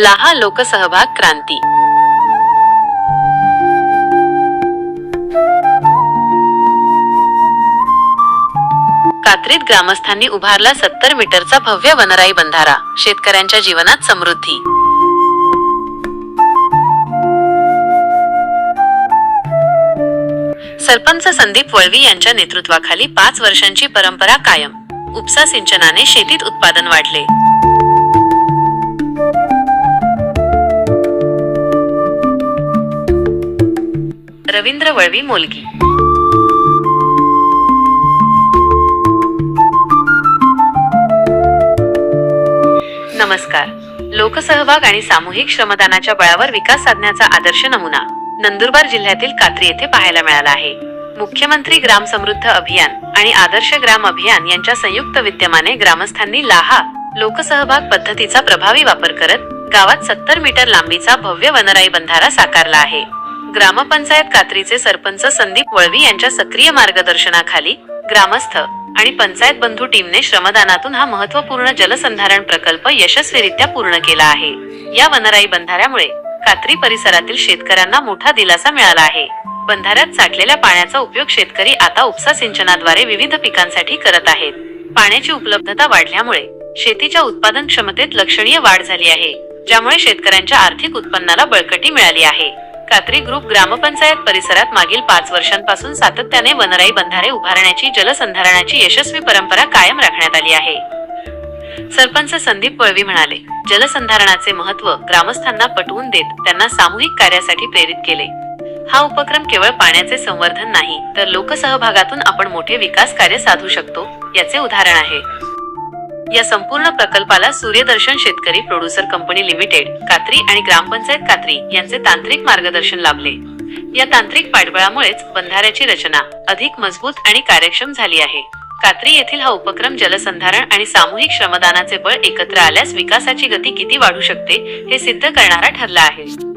लाहा लोकसहभाग क्रांती. कात्रीत ग्रामस्थांनी उभारला सत्तर मीटरचा भव्य वनराई बंधारा शेतकऱ्यांच्या जीवनात समृद्धी. सरपंच संदीप वळवी यांच्या नेतृत्वाखाली पाच वर्षांची परंपरा कायम. उपसा सिंचनाने शेतीत उत्पादन वाढले. रवींद्र वळवी मोलगी. नमस्कार. लोकसहभाग आणि सामूहिक श्रमदानाच्या बळावर विकास साधण्याचा आदर्श नमुना नंदुरबार जिल्ह्यातील कात्री येथे पाहायला मिळाला आहे. मुख्यमंत्री ग्राम समृद्ध अभियान आणि आदर्श ग्राम अभियान यांच्या संयुक्त विद्यमाने ग्रामस्थांनी लाहा लोकसहभाग पद्धतीचा प्रभावी वापर करत गावात सत्तर मीटर लांबीचा भव्य वनराई बंधारा साकारला आहे. ग्रामपंचायत कात्रीचे सरपंच संदीप वळवी यांच्या सक्रिय मार्गदर्शनाखाली ग्रामस्थ आणि पंचायत बंधू टीमने श्रमदानातून हा महत्त्वपूर्ण जलसंधारण प्रकल्प यशस्वीरित्या पूर्ण केला आहे. या वनराई बंधाऱ्यामुळे कात्री परिसरातील शेतकऱ्यांना मोठा दिलासा मिळाला आहे. बंधाऱ्यात साठलेल्या पाण्याचा उपयोग शेतकरी आता उपसा सिंचनाद्वारे विविध पिकांसाठी करत आहेत. पाण्याची उपलब्धता वाढल्यामुळे शेतीच्या उत्पादन क्षमतेत लक्षणीय वाढ झाली आहे ज्यामुळे शेतकऱ्यांच्या आर्थिक उत्पन्नाला बळकटी मिळाली आहे. कात्री ग्रुप ग्रामपंचायत परिसरात मागील पाच वर्षांपासून सातत्याने वनराई बंधारे उभारण्याची जलसंधारणाची यशस्वी परंपरा कायम राखण्यात आली आहे. सरपंच संदीप पळवी म्हणाले जलसंधारणाचे महत्त्व ग्रामस्थांना पटवून देत त्यांना सामूहिक कार्यासाठी प्रेरित केले. हा उपक्रम केवळ पाण्याचे संवर्धन नाही तर लोकसहभागातून आपण मोठे विकास कार्य साधू शकतो याचे उदाहरण आहे. या संपूर्ण प्रकल्पाला सूर्यदर्शन शेतकरी प्रोड्युसर कंपनी लिमिटेड कात्री आणि ग्रामपंचायत कात्री यांचे तांत्रिक मार्गदर्शन लाभले. या तांत्रिक पाठबळामुळेच बंधाऱ्याची रचना अधिक मजबूत आणि कार्यक्षम झाली आहे. कात्री येथील हा उपक्रम जलसंधारण आणि सामूहिक श्रमदानाचे बळ एकत्र आल्यास विकासाची गती किती वाढू शकते हे सिद्ध करणारा ठरला आहे.